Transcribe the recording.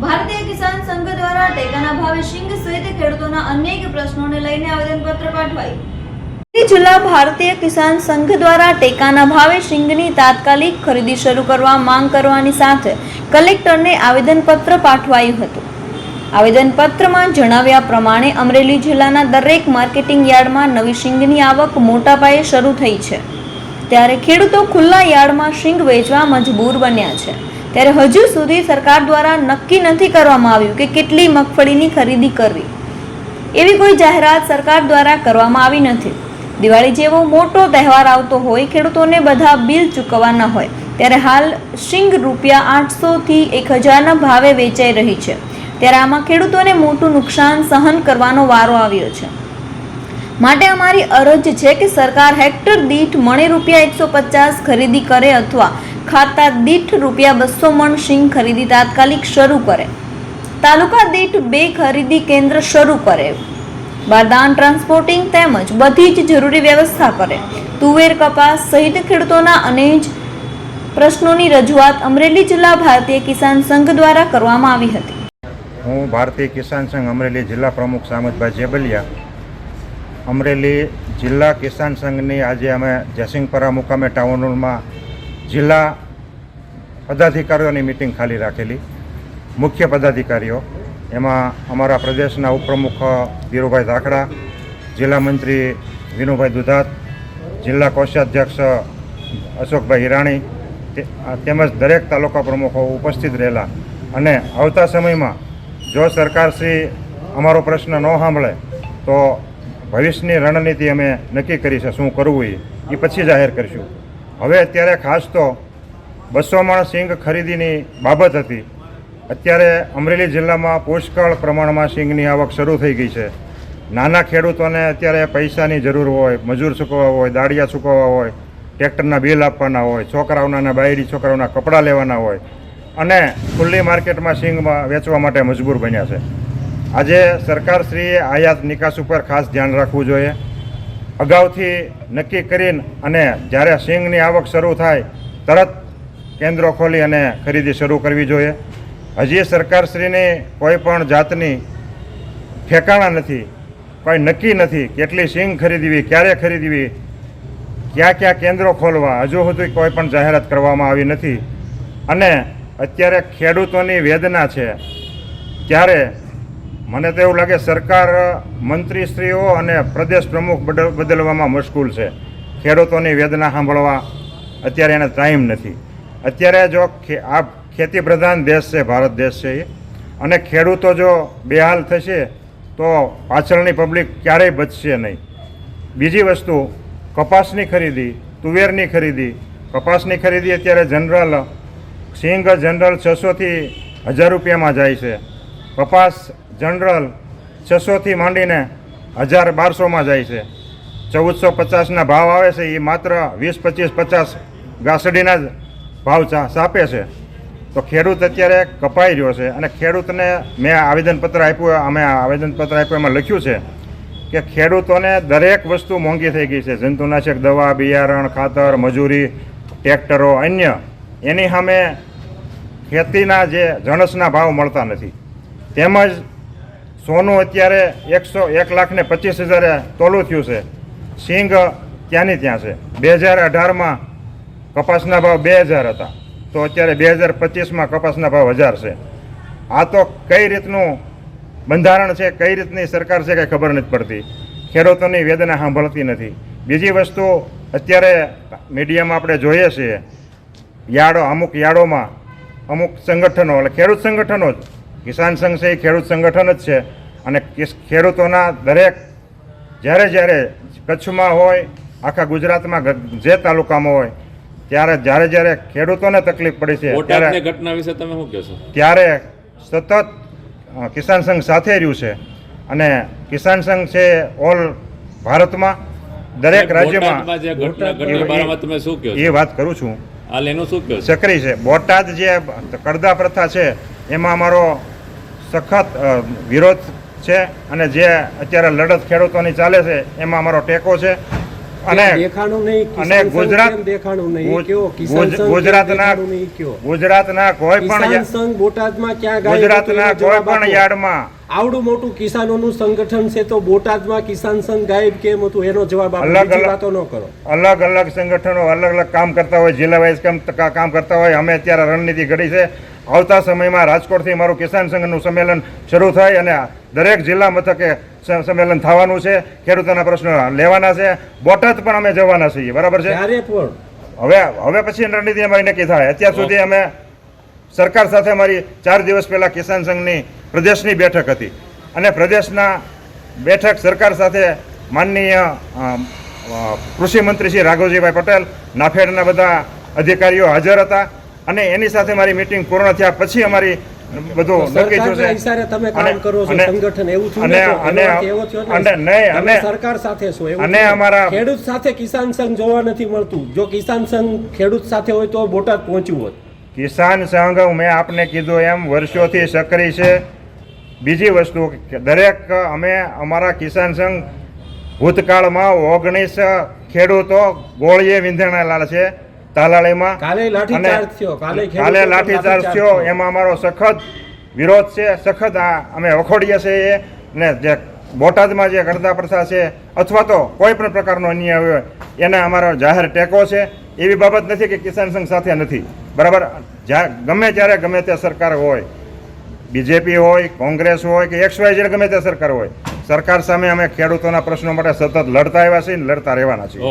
ભારતીય કિસાન સંઘ દ્વારા ટેકાના ભાવે શિંગ સહિત ખેડૂતોના અનેક પ્રશ્નોને લઈને આવેદનપત્ર પાઠવાયું. જિલ્લા ભારતીય કિસાન સંઘ દ્વારા ટેકાના ભાવે શિંગની તાત્કાલિક ખરીદી શરૂ કરવા માંગ કરવાની સાથે કલેક્ટરને આવેદનપત્ર પાઠવાયું હતું. આવેદનપત્રમાં જણાવ્યા પ્રમાણે અમરેલી જિલ્લાના દરેક માર્કેટિંગ યાર્ડમાં નવી શિંગની આવક મોટા પાયે શરૂ થઈ છે. ત્યારે ખેડૂતો ખુલ્લા યાર્ડમાં શિંગ વેચવા મજબૂર બન્યા છે. ત્યારે હજુ સુધી સરકાર દ્વારા નક્કી નથી કરવામાં આવ્યું કે કેટલી મગફળીની ખરીદી કરવી. એવી કોઈ જાહેરાત સરકાર દ્વારા કરવામાં આવી નથી. દિવાળી જેવો મોટો તહેવાર આવતો હોય, ખેડૂતોને બધા બિલ ચૂકવવાના હોય, ત્યારે હાલ શિંગ રૂપિયા આઠસોથી એક હજારના ભાવે વેચાઈ રહી છે. ત્યારે આમાં ખેડૂતોને મોટું નુકસાન સહન કરવાનો વારો આવ્યો છે. માટે અમારી અરજ છે કે સરકાર હેક્ટર દીઠ મણે રૂપિયા એકસો પચાસ ખરીદી કરે અથવા ખાતા દીઠ રૂપિયા બસો મણ સિંગ ખરીદી તાત્કાલિક શરૂ કરે. તાલુકા દીઠ બે ખરીદી કેન્દ્ર શરૂ કરે. બારદાન ટ્રાન્સપોર્ટિંગ તેમજ બધી જ જરૂરી વ્યવસ્થા કરે. તુવેર કપાસ સહિત ખેડૂતોના અનેજ પ્રશ્નોની રજૂઆત અમરેલી જિલ્લા ભારતીય કિસાન સંઘ દ્વારા કરવામાં આવી હતી. હું ભારતીય કિસાન સંઘ અમરેલી જિલ્લા પ્રમુખ સામતભાઈ જેબલિયા અમરેલી જિલ્લા કિસાન સંઘની આજે અમે જયસિંહપરા મુકામે ટાઉન હોલમાં જિલ્લા પદાધિકારીઓની મિટિંગ ખાલી રાખેલી. મુખ્ય પદાધિકારીઓ, એમાં અમારા પ્રદેશના ઉપપ્રમુખ ધીરુભાઈ ધાકડા, જિલ્લા મંત્રી વિનુભાઈ દુધાત, જિલ્લા કોષાધ્યક્ષ અશોકભાઈ હિરાણી તેમજ દરેક તાલુકા પ્રમુખો ઉપસ્થિત રહેલા. અને આવતા સમયમાં જો સરકારશ્રી અમારો પ્રશ્ન ન સાંભળે, તો ભવિષ્યની રણનીતિ અમે નક્કી કરી છે, શું કરવું એ. એ પછી જાહેર કરીશું. હવે અત્યારે ખાસ તો બસો મણ સિંગ ખરીદીની બાબત હતી. અત્યારે અમરેલી જિલ્લામાં પુષ્કળ પ્રમાણમાં સિંગની આવક શરૂ થઈ ગઈ છે. નાના ખેડૂતોને અત્યારે પૈસાની જરૂર હોય, મજૂર ચૂકવવા હોય દાળિયા ચૂકવવા હોય, ટ્રેક્ટરના બિલ આપવાના હોય, છોકરાઓના બાયડી, છોકરાઓના કપડાં લેવાના હોય અને ખુલ્લી માર્કેટમાં સિંગમાં વેચવા માટે મજબૂર બન્યા છે. આજે સરકારશ્રીએ આયાત નિકાસ ઉપર ખાસ ધ્યાન રાખવું જોઈએ. અગાઉથી નક્કી કરીને અને જ્યારે સિંગની આવક શરૂ થાય, તરત કેન્દ્રો ખોલી અને ખરીદી શરૂ કરવી જોઈએ. હજી સરકારશ્રીની કોઈ પણ જાતની ઠેકાણા નથી, કોઈ નક્કી નથી કેટલી સિંગ ખરીદવી, ક્યારે ખરીદવી, ક્યાં ક્યાં કેન્દ્રો ખોલવા, હજુ સુધી કોઈ પણ જાહેરાત કરવામાં આવી નથી. અને અત્યારે ખેડૂતોની વેદના છે, ત્યારે મને તો એવું લાગે સરકાર મંત્રીશ્રીઓ અને પ્રદેશ પ્રમુખ બદલ- બદલવામાં મશગુલ છે. ખેડૂતોની વેદના સાંભળવા અત્યારે એને ટાઈમ નથી. અત્યારે જો આ ખેતી પ્રધાન દેશ છે, ભારત દેશ છે એ, અને ખેડૂતો જો બેહાલ થશે, તો પાછળની પબ્લિક ક્યારેય બચશે નહીં. બીજી વસ્તુ, કપાસની ખરીદી, તુવેરની ખરીદી. કપાસની ખરીદી અત્યારે જનરલ સિંગ જનરલ છસોથી હજાર રૂપિયામાં જાય છે. કપાસ જનરલ છસોથી માંડીને હજાર બારસોમાં જાય છે. ચૌદસો પચાસના ભાવ આવે છે એ માત્ર વીસ, પચીસ, પચાસ ગાસડીના જ ભાવ સાપે છે. તો ખેડૂત અત્યારે કપાઈ રહ્યો છે અને ખેડૂતને મેં આવેદનપત્ર આપ્યું, અમે આવેદનપત્ર આપ્યું, એમાં લખ્યું છે કે ખેડૂતોને દરેક વસ્તુ મોંઘી થઈ ગઈ છે. જંતુનાશક દવા, બિયારણ, ખાતર, મજૂરી, ટ્રેક્ટરો, અન્ય. એની સામે ખેતીના જે જણસના ભાવ મળતા નથી. તેમજ સોનું અત્યારે એકસો એક લાખ ને પચીસ હજારે તોલું થયું છે. સિંગ ત્યાંની ત્યાં છે. બે હજાર અઢારમાં કપાસના ભાવ બે હજાર હતા. તો અત્યારે બે હજાર પચીસમાં કપાસના ભાવ હજાર છે. આ તો કઈ રીતનું બંધારણ છે, કઈ રીતની સરકાર છે કંઈ ખબર નથી પડતી. ખેડૂતોની વેદના સાંભળતી નથી. બીજી વસ્તુ, અત્યારે મીડિયામાં આપણે જોઈએ છીએ, યાડો, અમુક યાડોમાં અમુક સંગઠનો, એટલે ખેડૂત સંગઠનો જ કિસાન સંઘ છે એ ખેડૂત સંગઠન જ છે. અને ખેડૂતોના દરેક જ્યારે જ્યારે કચ્છમાં હોય આખા ગુજરાતમાં જે તાલુકામાં હોય ત્યારે જ્યારે જ્યારે ખેડૂતોને તકલીફ પડી છે ત્યારે ઘટના વિશે તમે શું કહેશો? ત્યારે સતત કિસાન સંઘ સાથે રહ્યું છે. અને કિસાન સંઘ છે ઓલ ભારતમાં દરેક રાજ્યમાં એ- વાત કરું છું. હાલ એનું શું સક્રિય છે. બોટાદ જે કડદા પ્રથા છે એમાં અમારો સખત વિરોધ છે અને જે અત્યારે લડત ખેડૂતોની ચાલે છે એમાં અમારો ટેકો છે. અને અને ગુજરાત ગુજરાતના ગુજરાતના કોઈ પણ ગુજરાતના કોઈ પણ યાર્ડમાં આવડું મોટું કિસાનોનું સંગઠન છે તો બોટાદમાં કિસાન સંઘ ગાયબ કેમ હતું? એનો જવાબ અલગ અલગ- વાતો ન કરો. અલગ અલગ સંગઠનો અલગ અલગ કામ કરતા હોય જિલ્લા વાઇઝ કામ કામ કરતા હોય. અમે અત્યારે રણનીતિ ઘડી છે. આવતા સમયમાં રાજકોટથી મારું કિસાન સંઘનું સંમેલન શરૂ થાય અને દરેક જિલ્લા મથકે સંમેલન થવાનું છે. ખેડૂતોના પ્રશ્નો લેવાના છે. બોટાદ પણ અમે જવાના છીએ. બરાબર છે? હવે હવે પછી રણનીતિ અમારી નક્કી થાય. અત્યાર સુધી અમે સરકાર સાથે અમારી ચાર દિવસ પહેલાં કિસાન સંઘની પ્રદેશની બેઠક હતી. અને પ્રદેશના બેઠક સરકાર સાથે માનનીય અ, અ, કૃષિ મંત્રી શ્રી રાઘવજીભાઈ પટેલ નાફેડના બધા અધિકારીઓ હાજર હતા. અને એની સાથે મારી મિટિંગ પૂર્ણ થયા પછી અમારી બધું નક્કી તમે કામ કરો છો સંગઠન એવું થયું અને- ને તો એનો અને- એવો થયો અને નહીં, અને- સરકાર સાથે છો એવું અને અમારા- ખેડૂત સાથે કિસાન સંઘ જોવા નથી મળતું. જો કિસાન સંઘ ખેડૂત સાથે હોય તો બોટાદ પહોંચ્યું હોત. કિસાન સંઘ મેં આપને કીધું એમ વર્ષોથી સક્રિય છે. બીજી વસ્તુ દરેક અમે અમારા કિસાન સંઘ ભૂતકાળમાં ઓગણીસ ખેડૂતો ગોળીએ વિંધણેલા છે. તાલાળીમાં. કાલે લાઠીચાર્જ થયો કાલે લાઠીચાર્જ થયો. એમાં અમારો સખત વિરોધ છે. સખત આ અમે વખોડીએ છીએ એ. ને જે બોટાદમાં જે ગણતા પ્રથા છે અથવા તો કોઈ પણ પ્રકારનો અન્યાય હોય એને અમારો જાહેર ટેકો છે. એવી બાબત નથી કે કિસાન સંઘ સાથે નથી. બરાબર? ગમે ત્યારે ગમે તે સરકાર હોય બીજેપી હોય કોંગ્રેસ હોય કે એક્સ વાય ગમે તે સરકાર હોય સરકાર સામે અમે ખેડૂતોના પ્રશ્નો માટે સતત લડતા આવ્યા છીએ લડતા રહેવાના છીએ.